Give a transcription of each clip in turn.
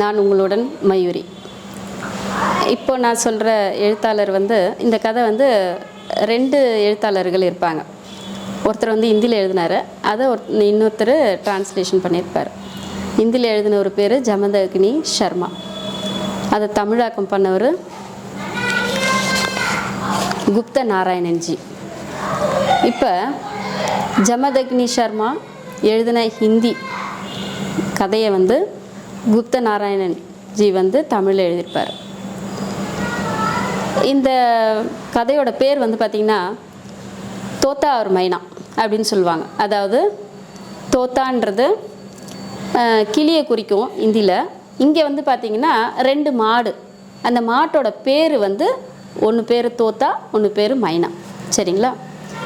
நான் உங்களுடன் மயூரி. இப்போ நான் சொல்கிற எழுத்தாளர் வந்து இந்த கதை வந்து ரெண்டு எழுத்தாளர்கள் இருப்பாங்க. ஒருத்தர் வந்து ஹிந்தியில் எழுதினார் அதை ஒரு இன்னொருத்தர் டிரான்ஸ்லேஷன் பண்ணியிருப்பார். ஹிந்தியில் எழுதின ஒரு பேர் ஜமதக்னி சர்மா அதை தமிழாக்கம் பண்ணவர் குப்த நாராயணன்ஜி இப்போ ஜமதக்னி சர்மா எழுதின ஹிந்தி கதையை வந்து குப்த நாராயணன் ஜி வந்து தமிழில் எழுதியிருப்பார். இந்த கதையோட பேர் வந்து பார்த்திங்கன்னா தோத்தா ஒரு மைனா அப்படின்னு சொல்லுவாங்க. அதாவது தோத்தான்றது கிளியை குறிக்கும் இந்தியில். இங்கே வந்து பார்த்திங்கன்னா ரெண்டு மாடு. அந்த மாட்டோட பேர் வந்து ஒன்று பேர் தோத்தா ஒன்று பேர் மைனா. சரிங்களா?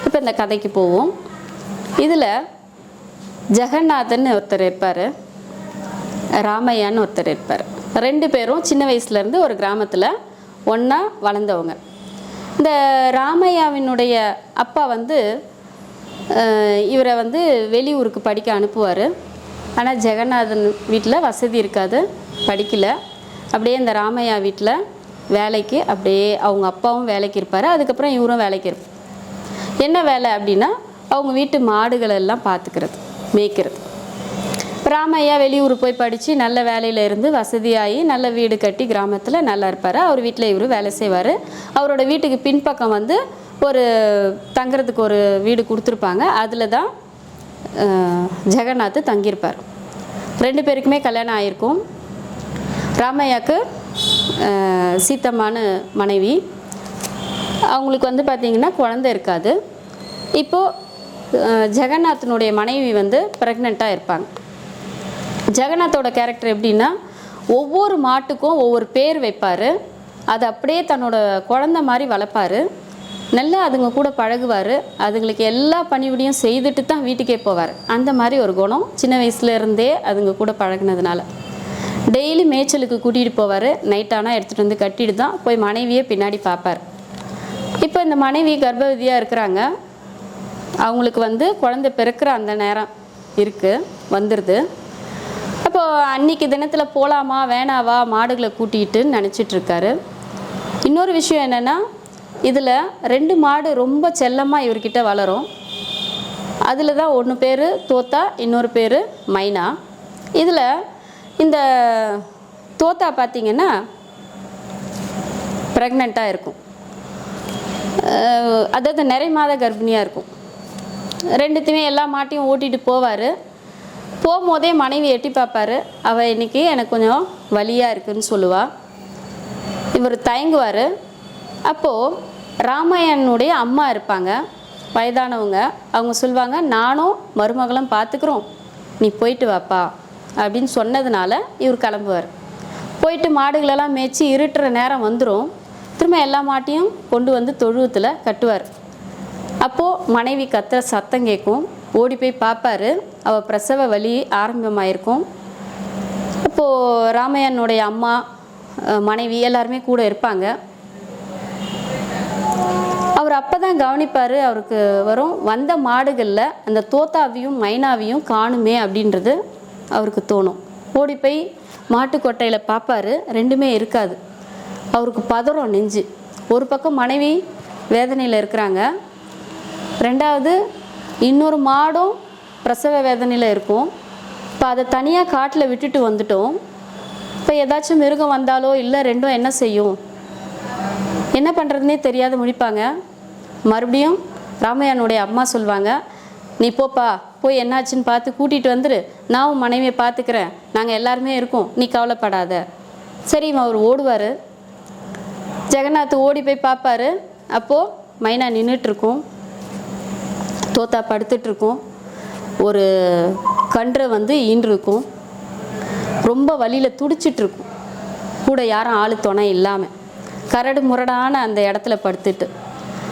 இப்போ இந்த கதைக்கு போவோம். இதில் ஜெகநாதன் ஒருத்தர் இருப்பார். ராமையான்னு ஒருத்தர் இருப்பார். ரெண்டு பேரும் சின்ன வயசுலேருந்து ஒரு கிராமத்தில் ஒன்றா வளர்ந்தவங்க. இந்த ராமையாவினுடைய அப்பா வந்து இவரை வந்து வெளியூருக்கு படிக்க அனுப்புவார். ஆனால் ஜெகநாதன் வீட்டில் வசதி இருக்காது படிக்கல. அப்படியே இந்த ராமையா வீட்டில் வேலைக்கு அப்படியே அவங்க அப்பாவும் வேலைக்கு இருப்பார். அதுக்கப்புறம் இவரும் வேலைக்கு இருப்பார். என்ன வேலை அப்படின்னா அவங்க வீட்டு மாடுகளை எல்லாம் பார்த்துக்கிறது மேய்க்கிறது. ராமையா வெளியூர் போய் படித்து நல்ல வேலையில் இருந்து வசதியாகி நல்ல வீடு கட்டி கிராமத்தில் நல்லா இருப்பார். அவர் வீட்டில் இவர் வேலை செய்வார். அவரோட வீட்டுக்கு பின்பக்கம் வந்து ஒரு தங்குறதுக்கு ஒரு வீடு கொடுத்துருப்பாங்க. அதில் தான் ஜெகநாத் தங்கியிருப்பார். ரெண்டு பேருக்குமே கல்யாணம் ஆகிருக்கும் ராமையாவுக்கு அஹ், சீத்தம்மான்னு மனைவி. அவங்களுக்கு வந்து பார்த்திங்கன்னா குழந்தை இருக்காது. இப்போது ஜெகநாத்தினுடைய மனைவி வந்து ப்ரெக்னெண்ட்டாக இருப்பாங்க. ஜெகநாத்தோட கேரக்டர் எப்படின்னா ஒவ்வொரு மாட்டுக்கும் ஒவ்வொரு பேர் வைப்பார். அது அப்படியே தன்னோட குழந்த மாதிரி வளர்ப்பார். நல்லா அதுங்க கூட பழகுவார். அதுங்களுக்கு எல்லா பணிவிடையும் செய்துட்டு தான் வீட்டுக்கே போவார். அந்த மாதிரி ஒரு குணம் சின்ன வயசுலேருந்தே அதுங்க கூட பழகுனதுனால. டெய்லி மேய்ச்சலுக்கு கூட்டிகிட்டு போவார். நைட்டானா எடுத்துகிட்டு வந்து கட்டிட்டு தான் போய் மனைவியே பின்னாடி பார்ப்பார். இப்போ இந்த மனைவி கர்ப்பவதியாக இருக்கிறாங்க. அவங்களுக்கு வந்து குழந்தை பிறக்கிற அந்த நேரம் இருக்குது வந்துடுது அப்போ அன்னைக்கு தினத்தில் போகலாமா வேணாவா மாடுகளை கூட்டிகிட்டுன்னு நினச்சிட்டு இருக்காரு இன்னொரு விஷயம் என்னென்னா இதில் ரெண்டு மாடு ரொம்ப செல்லமாக இவர்கிட்ட வளரும். அதில் தான் ஒன்று பேர் தோத்தா இன்னொரு பேர் மைனா. இதில் இந்த தோத்தா பார்த்தீங்கன்னா ப்ரெக்னெண்ட்டாக இருக்கும். அதாவது நிறை மாத கர்ப்பிணியாக இருக்கும். ரெண்டுத்தையுமே எல்லா மாட்டையும் ஓட்டிகிட்டு போவார். போகும்போதே மனைவி எட்டி பார்ப்பாரு. அவள் இன்றைக்கி எனக்கு கொஞ்சம் வலியாக இருக்குன்னு சொல்லுவாள் இவர் தயங்குவார். அப்போது ராமாயணனுடைய அம்மா இருப்பாங்க. வயதானவங்க. அவங்க சொல்லுவாங்க நானும் மருமகளும் பார்த்துக்குறோம் நீ போயிட்டு வாப்பா. அப்படின்னு சொன்னதுனால இவர் கிளம்புவார். போயிட்டு மாடுகளெல்லாம் மேய்ச்சி இருட்டுற நேரம் வந்துடும் திரும்ப எல்லா மாட்டையும் கொண்டு வந்து தொழுவத்தில் கட்டுவார். அப்போது மனைவி கத்துற சத்தம் கேட்கும். ஓடி போய் பார்ப்பாரு. அவள் பிரசவ வலி ஆரம்பமாயிருக்கும். அப்போது ராமையனுடைய அம்மா மனைவி எல்லாருமே கூட இருப்பாங்க. அவர் அப்போ தான் கவனிப்பார் அவருக்கு வரும். வந்த மாடுகளில் அந்த தோத்தாவையும் மைனாவையும் காணுமே அப்படின்றது அவருக்கு தோணும். ஓடி போய் மாட்டுக்கொட்டையில் பார்ப்பாரு ரெண்டுமே இருக்காது. அவருக்கு பதறம் நெஞ்சு. ஒரு பக்கம் மனைவி வேதனையில் இருக்கிறாங்க. ரெண்டாவது இன்னொரு மாடும் பிரசவ வேதனையில் இருக்கும். இப்போ அதை தனியாக காட்டில் விட்டுட்டு வந்துட்டோம். இப்போ ஏதாச்சும் மிருகம் வந்தாலோ இல்லை ரெண்டும் என்ன செய்யும்? என்ன பண்ணுறதுனே தெரியாத முடிப்பாங்க மறுபடியும் ராமையானுடைய அம்மா சொல்லுவாங்க நீ போப்பா போய் என்னாச்சுன்னு பார்த்து கூட்டிகிட்டு வந்துரு. நான் உன் மனைவியை பார்த்துக்கிறேன். நாங்கள் எல்லாருமே இருக்கோம். நீ கவலைப்படாத. சரி அவர் ஓடுவார். ஜெகநாத் ஓடி போய் பார்ப்பாரு. அப்போது மைனா நின்றுட்டுருக்கும் தோத்தா படுத்துட்டு இருக்கும். ஒரு கன்று வந்து ஈன்றிருக்கும். ரொம்ப வலியில் துடிச்சிட்டு இருக்கும் கூட யாரும் ஆள் துணை இல்லாமல் கரடு முரடான அந்த இடத்துல படுத்துட்டு.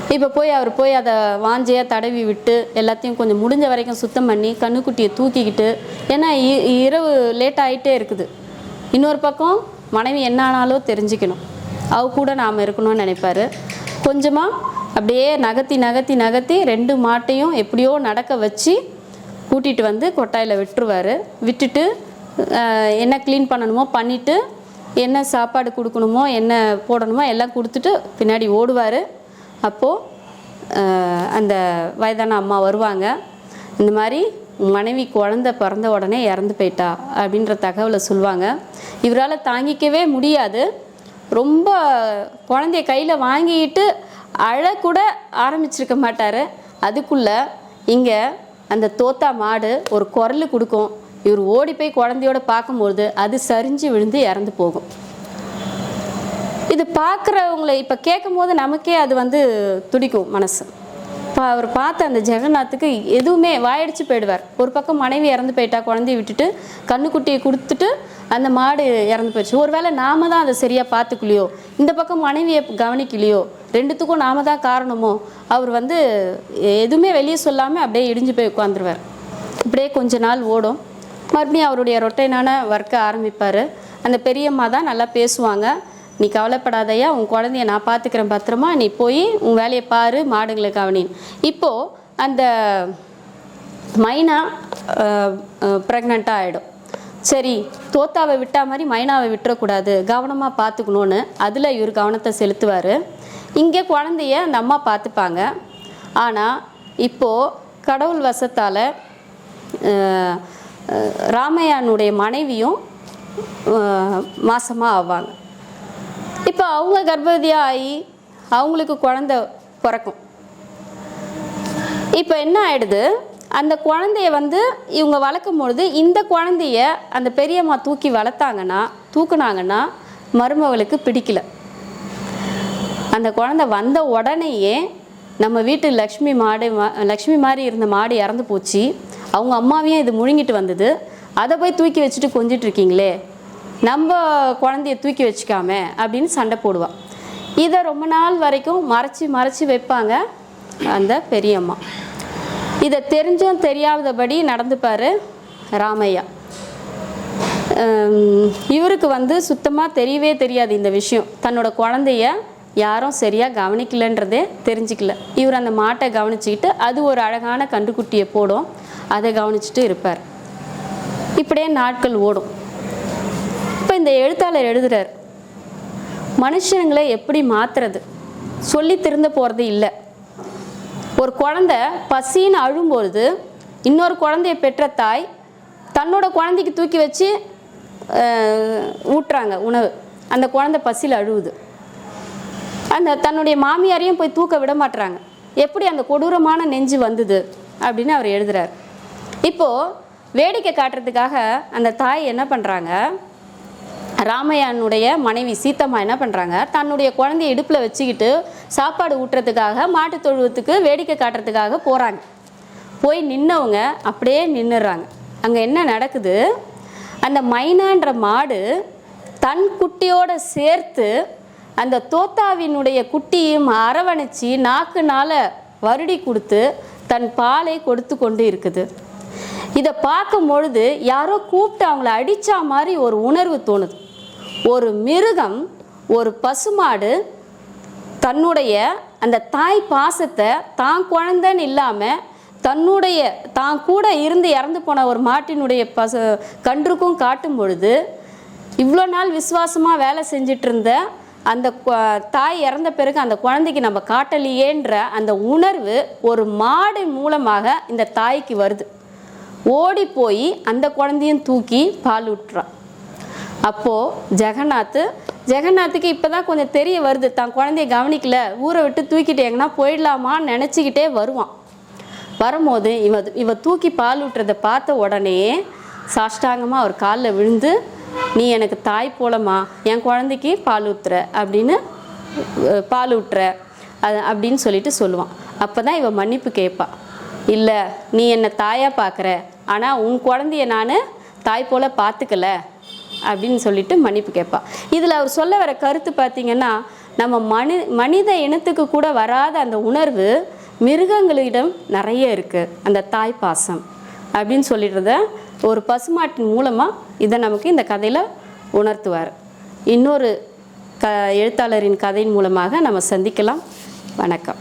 இப்போ போய் அவர் போய் அதை வாஞ்சியாக தடவி விட்டு எல்லாத்தையும் கொஞ்சம் முடிஞ்ச வரைக்கும் சுத்தம் பண்ணி கண்ணுக்குட்டியை தூக்கிக்கிட்டு ஏன்னா இ- இரவு லேட் ஆகிட்டே இருக்குது. இன்னொரு பக்கம் மனைவி என்ன ஆனாலும் தெரிஞ்சுக்கணும். அவ கூட நாம் இருக்கணும்னு நினைப்பாரு. கொஞ்சமாக அப்படியே நகர்த்தி நகர்த்தி நகர்த்தி ரெண்டு மாட்டையும் எப்படியோ நடக்க வச்சு கூட்டிகிட்டு வந்து கொட்டாயில் விட்டுருவாரு. விட்டுட்டு என்ன க்ளீன் பண்ணணுமோ பண்ணிவிட்டு என்ன சாப்பாடு கொடுக்கணுமோ என்ன போடணுமோ எல்லாம் கொடுத்துட்டு பின்னாடி ஓடுவார். அப்போது அந்த வயதான அம்மா வருவாங்க. இந்த மாதிரி மனைவி குழந்த பிறந்த உடனே இறந்து போயிட்டா அப்படின்ற தகவலை சொல்லுவாங்க. இவரால் தாங்கிக்கவே முடியாது. ரொம்ப குழந்தைய கையில் வாங்கிட்டு அழக்கூட ஆரம்பிச்சிருக்க மாட்டார். அதுக்குள்ளே இங்கே அந்த தோத்தா மாடு ஒரு குரல் கொடுக்கும். இவர் ஓடி போய் குழந்தையோட பார்க்கும்பொழுது அது சரிஞ்சு விழுந்து இறந்து போகும். இது பார்க்குறவங்களை இப்போ கேட்கும் போது நமக்கே அது வந்து துடிக்கும் மனசு. இப்போ அவர் பார்த்த அந்த ஜெகநாத்துக்கு எதுவுமே வாயடிச்சு போயிடுவார். ஒரு பக்கம் மனைவி இறந்து போயிட்டா குழந்தைய விட்டுட்டு கண்ணுக்குட்டியை கொடுத்துட்டு அந்த மாடு இறந்து போயிடுச்சு. ஒருவேளை நாம தான் அதை சரியாக பார்த்துக்கலையோ இந்த பக்கம் மனைவியை கவனிக்கலையோ ரெண்டுத்துக்கும் நாம தான் காரணமோ அவர் வந்து எதுவுமே வெளியே சொல்லாமல் அப்படியே இடிஞ்சு போய் உட்காந்துருவார் இப்படியே கொஞ்ச நாள் ஓடும். மறுபடியும் அவருடைய ரொட்டைனான ஒர்க்கை ஆரம்பிப்பார். அந்த பெரியம்மா தான் நல்லா பேசுவாங்க. நீ கவலைப்படாதையா உன் குழந்தைய நான் பார்த்துக்கிறேன் பத்திரமா. நீ போய் உன் வேலையை பாரு மாடுங்களை கவனின் இப்போது அந்த மைனா ப்ரெக்னெண்ட்டாக ஆகிடும் சரி தோத்தாவை விட்டா மாதிரி மைனாவை விட்டுறக்கூடாது. கவனமாக பார்த்துக்கணும்னு அதில் இவர் கவனத்தை செலுத்துவார். இங்கே குழந்தைய அந்த அம்மா பார்த்துப்பாங்க ஆனால் இப்போது கடவுள் வசத்தால் ராமையானுடைய மனைவியும் மாசமாக ஆவாங்க. இப்போ அவங்க கர்ப்பவதியாக ஆகி அவங்களுக்கு குழந்த பிறக்கும். இப்போ என்ன ஆயிடுது? அந்த குழந்தைய வந்து இவங்க வளர்க்கும் பொழுது இந்த குழந்தைய அந்த பெரியம்மா தூக்கி வளர்த்தாங்கன்னா தூக்குனாங்கன்னா மருமகளுக்கு பிடிக்கல. அந்த குழந்தை வந்த உடனேயே நம்ம வீட்டு லக்ஷ்மி மாடு மா- லக்ஷ்மி மாதிரி இருந்த மாடு இறந்து போச்சு. அவங்க அம்மாவையும் இது முழுங்கிட்டு வந்தது. அதை போய் தூக்கி வச்சுட்டு கொஞ்சிட்டு இருக்கீங்களே நம்ம குழந்தைய தூக்கி வச்சுக்காம அப்படின்னு சண்டை போடுவாள் இதை ரொம்ப நாள் வரைக்கும் மறைச்சி மறைச்சி வைப்பாங்க அந்த பெரியம்மா. இதை தெரிஞ்சும் தெரியாதபடி நடந்துப்பார் ராமையா. இவருக்கு வந்து சுத்தமாக தெரியவே தெரியாது இந்த விஷயம். தன்னோட குழந்தைய யாரும் சரியாக கவனிக்கலன்றதே தெரிஞ்சுக்கல. இவர் அந்த மாட்டை கவனிச்சுக்கிட்டு அது ஒரு அழகான கண்டுக்குட்டியை போடும். அதை கவனிச்சுட்டு இருப்பார். இப்படியே நாட்கள் ஓடும். இப்போ இந்த எழுத்தாளர் எழுதுகிறார் மனுஷங்களை எப்படி மாத்துறது? சொல்லி திருந்த போகிறது இல்லை. ஒரு குழந்தை பசின்னு அழும்பொழுது இன்னொரு குழந்தைய பெற்ற தாய் தன்னோட குழந்தைக்கு தூக்கி வச்சு ஊட்டுறாங்க உணவு. அந்த குழந்தை பசியில் அழுவுது. அந்த தன்னுடைய மாமியாரையும் போய் தூக்க விட மாட்டுறாங்க எப்படி அந்த கொடூரமான நெஞ்சு வந்தது அப்படின்னு அவர் எழுதுறார். இப்போது வேடிக்கை காட்டுறதுக்காக அந்த தாய் என்ன பண்ணுறாங்க ராமையானுடைய மனைவி சீத்தம்மா என்ன பண்ணுறாங்க தன்னுடைய குழந்தைய இடுப்பில் வச்சுக்கிட்டு சாப்பாடு ஊட்டுறதுக்காக மாட்டுத் தொழுவத்துக்கு வேடிக்கை காட்டுறதுக்காக போகிறாங்க போய் நின்னவங்க அப்படியே நின்றுறாங்க அங்கே என்ன நடக்குது? அந்த மைனான்ற மாடு தன் குட்டியோட சேர்த்து அந்த தோத்தாவினுடைய குட்டியும் அரவணைச்சி நாக்குனால் வருடி கொடுத்து தன் பாலை கொடுத்து கொண்டு இருக்குது. இதை பார்க்கும் பொழுது யாரோ கூப்பிட்டு அவங்கள அடித்தா மாதிரி ஒரு உணர்வு தோணுது. ஒரு மிருகம் ஒரு பசுமாடு தன்னுடைய அந்த தாய் பாசத்தை தான் குழந்தைன்னு இல்லாமல் தன்னுடைய தான் கூட இருந்து இறந்து போன ஒரு மாட்டினுடைய பசு கன்றுக்கும் காட்டும் பொழுது இவ்வளோ நாள் விசுவாசமாக வேலை செஞ்சிட்டு இருந்த அந்த தாய் இறந்த பிறகு அந்த குழந்தைக்கு நம்ம காட்டலையேன்ற அந்த உணர்வு ஒரு மாடு மூலமாக இந்த தாய்க்கு வருது. ஓடி போய் அந்த குழந்தையும் தூக்கி பால் விட்டுறான் அப்போது ஜெகநாத் ஜெகநாத்துக்கு இப்போ தான் கொஞ்சம் தெரிய வருது. தான் குழந்தைய கவனிக்கல. ஊரை விட்டு தூக்கிட்டு எங்கன்னா போயிடலாமான்னு நினச்சிக்கிட்டே வருவான். வரும்போது இவ இவ தூக்கி பால் ஊட்டுறதை பார்த்த உடனே சாஷ்டாங்கமாக அவர் காலில் விழுந்து நீ எனக்கு தாய் போலமா என் குழந்தைக்கு பால் ஊற்றுற அப்படின்னு பால் ஊட்டுற. அது அப்படின்னு சொல்லிட்டு சொல்லுவான். அப்போ தான் இவன் மன்னிப்பு கேட்பா. இல்லை நீ என்னை தாயாக பார்க்குற. ஆனால் உன் குழந்தைய நான் தாய் போல பார்த்துக்கல. அப்படின்னு சொல்லிட்டு மன்னிப்பு கேட்பா. இதில் அவர் சொல்ல வர கருத்து பார்த்தீங்கன்னா நம்ம மனி மனித இனத்துக்கு கூட வராத அந்த உணர்வு மிருகங்களிடம் நிறைய இருக்குது அந்த தாய் பாசம் அப்படின்னு சொல்லிடுறத ஒரு பசுமாட்டின் மூலமாக இதை நமக்கு இந்த கதையில் உணர்த்துவார். இன்னொரு க எழுத்தாளரின் கதையின் மூலமாக நம்ம சந்திக்கலாம். வணக்கம்.